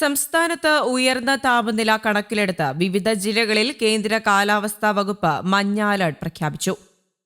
സംസ്ഥാനത്ത് ഉയർന്ന താപനില കണക്കിലെടുത്ത് വിവിധ ജില്ലകളിൽ കേന്ദ്ര കാലാവസ്ഥാ വകുപ്പ് മഞ്ഞ അലർട്ട് പ്രഖ്യാപിച്ചു.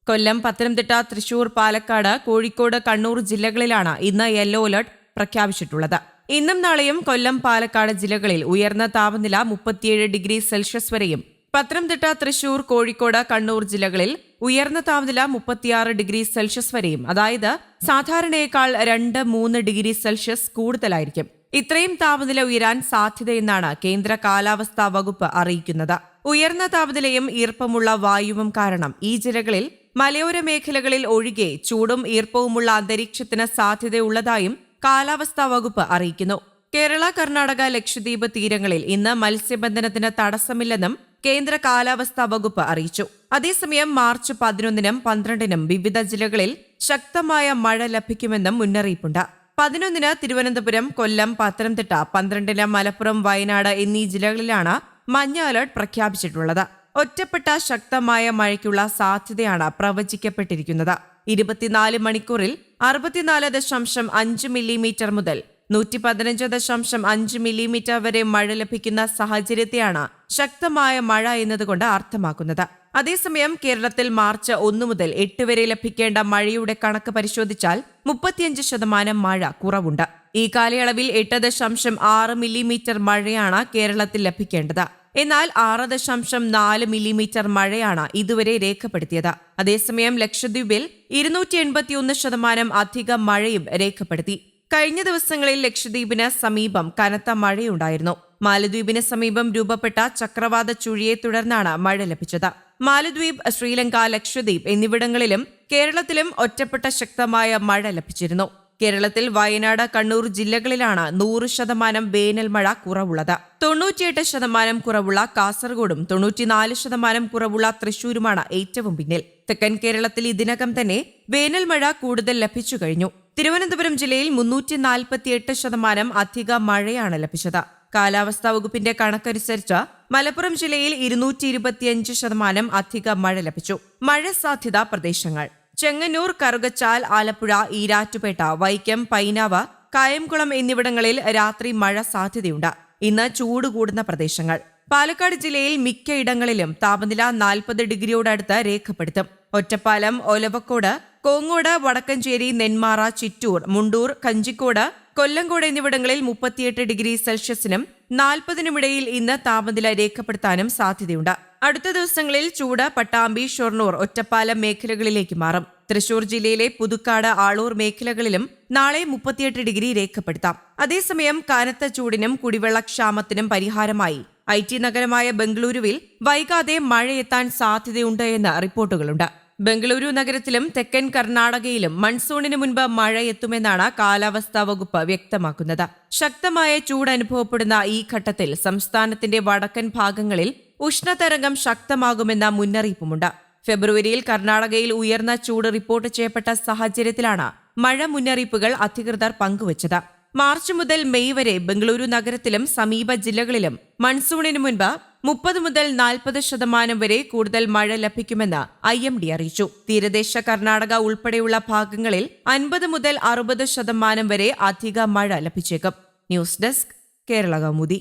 കൊല്ലം പത്തനംതിട്ട തൃശൂർ പാലക്കാട് കോഴിക്കോട് കണ്ണൂർ ജില്ലകളിലാണ് ഇന്ന് യെല്ലോ അലർട്ട് പ്രഖ്യാപിച്ചിട്ടുള്ളത്. ഇന്നും നാളെയും കൊല്ലം പാലക്കാട് ജില്ലകളിൽ ഉയർന്ന താപനില മുപ്പത്തിയേഴ് ഡിഗ്രി സെൽഷ്യസ് വരെയും പത്തനംതിട്ട തൃശൂർ കോഴിക്കോട് കണ്ണൂർ ജില്ലകളിൽ ഉയർന്ന താപനില മുപ്പത്തിയാറ് ഡിഗ്രി സെൽഷ്യസ് വരെയും അതായത് സാധാരണയേക്കാൾ രണ്ട് മൂന്ന് ഡിഗ്രി സെൽഷ്യസ് കൂടുതലായിരിക്കും. ഇത്രയും താപനില ഉയരാൻ സാധ്യതയെന്നാണ് കേന്ദ്ര കാലാവസ്ഥാ വകുപ്പ് അറിയിക്കുന്നത്. ഉയർന്ന താപനിലയും ഈർപ്പമുള്ള വായുവും കാരണം ഈ ജില്ലകളിൽ മലയോര മേഖലകളിൽ ഒഴികെ ചൂടും ഈർപ്പവുമുള്ള അന്തരീക്ഷത്തിന് സാധ്യതയുള്ളതായും കാലാവസ്ഥാ വകുപ്പ് അറിയിക്കുന്നു. കേരള കർണാടക ലക്ഷദ്വീപ് തീരങ്ങളിൽ ഇന്ന് മത്സ്യബന്ധനത്തിന് തടസ്സമില്ലെന്നും കേന്ദ്ര കാലാവസ്ഥാ വകുപ്പ് അറിയിച്ചു. അതേസമയം മാർച്ച് പതിനൊന്നിനും പന്ത്രണ്ടിനും വിവിധ ജില്ലകളിൽ ശക്തമായ മഴ ലഭിക്കുമെന്നും മുന്നറിയിപ്പുണ്ട്. പതിനൊന്നിന് തിരുവനന്തപുരം കൊല്ലം പത്തനംതിട്ട പന്ത്രണ്ടിന് മലപ്പുറം വയനാട് എന്നീ ജില്ലകളിലാണ് മഞ്ഞ അലർട്ട് പ്രഖ്യാപിച്ചിട്ടുള്ളത്. ഒറ്റപ്പെട്ട ശക്തമായ മഴയ്ക്കുള്ള സാധ്യതയാണ് പ്രവചിക്കപ്പെട്ടിരിക്കുന്നത്. ഇരുപത്തിനാല് മണിക്കൂറിൽ അറുപത്തിനാല് ദശാംശം അഞ്ച് മില്ലിമീറ്റർ മുതൽ നൂറ്റി പതിനഞ്ച് ദശാംശം അഞ്ച് മില്ലിമീറ്റർ വരെ മഴ ലഭിക്കുന്ന സാഹചര്യത്തെയാണ് ശക്തമായ മഴ എന്നതുകൊണ്ട് അർത്ഥമാക്കുന്നത്. അതേസമയം കേരളത്തിൽ മാർച്ച് ഒന്നു മുതൽ എട്ട് വരെ ലഭിക്കേണ്ട മഴയുടെ കണക്ക് പരിശോധിച്ചാൽ മുപ്പത്തിയഞ്ച് ശതമാനം മഴ കുറവുണ്ട്. ഈ കാലയളവിൽ എട്ട് ദശാംശം ആറ് മില്ലിമീറ്റർ മഴയാണ് കേരളത്തിൽ ലഭിക്കേണ്ടത്. എന്നാൽ ആറ് ദശാംശം നാല് മില്ലിമീറ്റർ മഴയാണ് ഇതുവരെ രേഖപ്പെടുത്തിയത്. അതേസമയം ലക്ഷദ്വീപിൽ ഇരുന്നൂറ്റി എൺപത്തിയൊന്ന് ശതമാനം അധിക മഴയും രേഖപ്പെടുത്തി. കഴിഞ്ഞ ദിവസങ്ങളിൽ ലക്ഷദ്വീപിന് സമീപം കനത്ത മഴയുണ്ടായിരുന്നു. മാലദ്വീപിന് സമീപം രൂപപ്പെട്ട ചക്രവാത ചുഴിയെ തുടർന്നാണ് മഴ ലഭിച്ചത്. മാലദ്വീപ് ശ്രീലങ്ക ലക്ഷദ്വീപ് എന്നിവിടങ്ങളിലും കേരളത്തിലും ഒറ്റപ്പെട്ട ശക്തമായ മഴ ലഭിച്ചിരുന്നു. കേരളത്തിൽ വയനാട് കണ്ണൂർ ജില്ലകളിലാണ് നൂറ് ശതമാനം വേനൽ മഴ കുറവുള്ളത്. തൊണ്ണൂറ്റിയെട്ട് ശതമാനം കുറവുള്ള കാസർഗോഡും തൊണ്ണൂറ്റിനാല് ശതമാനം കുറവുള്ള തൃശൂരുമാണ് ഏറ്റവും പിന്നിൽ. തെക്കൻ കേരളത്തിൽ ഇതിനകം തന്നെ വേനൽ മഴ കൂടുതൽ ലഭിച്ചു കഴിഞ്ഞു. തിരുവനന്തപുരം ജില്ലയിൽ മുന്നൂറ്റി നാൽപ്പത്തിയെട്ട് ശതമാനം അധിക മഴയാണ് ലഭിച്ചത്. കാലാവസ്ഥാ വകുപ്പിന്റെ കണക്കനുസരിച്ച് മലപ്പുറം ജില്ലയിൽ ഇരുന്നൂറ്റി ഇരുപത്തിയഞ്ച് ശതമാനം അധിക മഴ ലഭിച്ചു. മഴ സാധ്യത പ്രദേശങ്ങൾ. ചെങ്ങന്നൂർ കറുകച്ചാൽ ആലപ്പുഴ ഈരാറ്റുപേട്ട വൈക്കം പൈനാവ കായംകുളം എന്നിവിടങ്ങളിൽ രാത്രി മഴ സാധ്യതയുണ്ട്. ഇന്ന് ചൂട് കൂടുന്ന പ്രദേശങ്ങൾ. പാലക്കാട് ജില്ലയിൽ മിക്ക ഇടങ്ങളിലും താപനില നാൽപ്പത് ഡിഗ്രിയോടടുത്ത് രേഖപ്പെടുത്തും. ഒറ്റപ്പാലം ഒലവക്കോട് കോങ്ങോട് വടക്കഞ്ചേരി നെന്മാറ ചിറ്റൂർ മുണ്ടൂർ കഞ്ചിക്കോട് കൊല്ലങ്കോട് എന്നിവിടങ്ങളിൽ മുപ്പത്തിയെട്ട് ഡിഗ്രി സെൽഷ്യസിനും നാൽപ്പതിനുമിടയിൽ ഇന്ന് താപനില രേഖപ്പെടുത്താനും സാധ്യതയുണ്ട്. അടുത്ത ദിവസങ്ങളിൽ ചൂട് പട്ടാമ്പി ഷൊർണൂർ ഒറ്റപ്പാലം മേഖലകളിലേക്ക് മാറും. തൃശൂർ ജില്ലയിലെ പുതുക്കാട് ആളൂർ മേഖലകളിലും നാളെ മുപ്പത്തിയെട്ട് ഡിഗ്രി രേഖപ്പെടുത്താം. അതേസമയം കനത്ത ചൂടിനും കുടിവെള്ളക്ഷാമത്തിനും പരിഹാരമായി. ഐ ടി നഗരമായ ബംഗളൂരുവിൽ വൈകാതെ മഴയെത്താൻ സാധ്യതയുണ്ട് എന്ന് റിപ്പോർട്ടുകളുണ്ട്. ബംഗളൂരു നഗരത്തിലും തെക്കൻ കർണാടകയിലും മൺസൂണിന് മുൻപ് മഴ എത്തുമെന്നാണ് കാലാവസ്ഥാ വകുപ്പ് വ്യക്തമാക്കുന്നത്. ശക്തമായ ചൂട് അനുഭവപ്പെടുന്ന ഈ ഘട്ടത്തിൽ സംസ്ഥാനത്തിന്റെ വടക്കൻ ഭാഗങ്ങളിൽ ഉഷ്ണതരംഗം ശക്തമാകുമെന്ന മുന്നറിയിപ്പുമുണ്ട്. ഫെബ്രുവരിയിൽ കർണാടകയിൽ ഉയർന്ന ചൂട് റിപ്പോർട്ട് ചെയ്യപ്പെട്ട സാഹചര്യത്തിലാണ് മഴ മുന്നറിയിപ്പുകൾ അധികൃതർ പങ്കുവച്ചത്. മാർച്ച് മുതൽ മെയ് വരെ ബംഗളൂരു നഗരത്തിലും സമീപ ജില്ലകളിലും മൺസൂണിന് മുൻപ് മുപ്പത് മുതൽ നാൽപ്പത് ശതമാനം വരെ കൂടുതൽ മഴ ലഭിക്കുമെന്ന് ഐ എം ഡി അറിയിച്ചു. തീരദേശ കർണാടക ഉൾപ്പെടെയുള്ള ഭാഗങ്ങളിൽ അൻപത് മുതൽ അറുപത് ശതമാനം വരെ അധിക മഴ ലഭിച്ചേക്കും. News desk Kerala Kaumudi.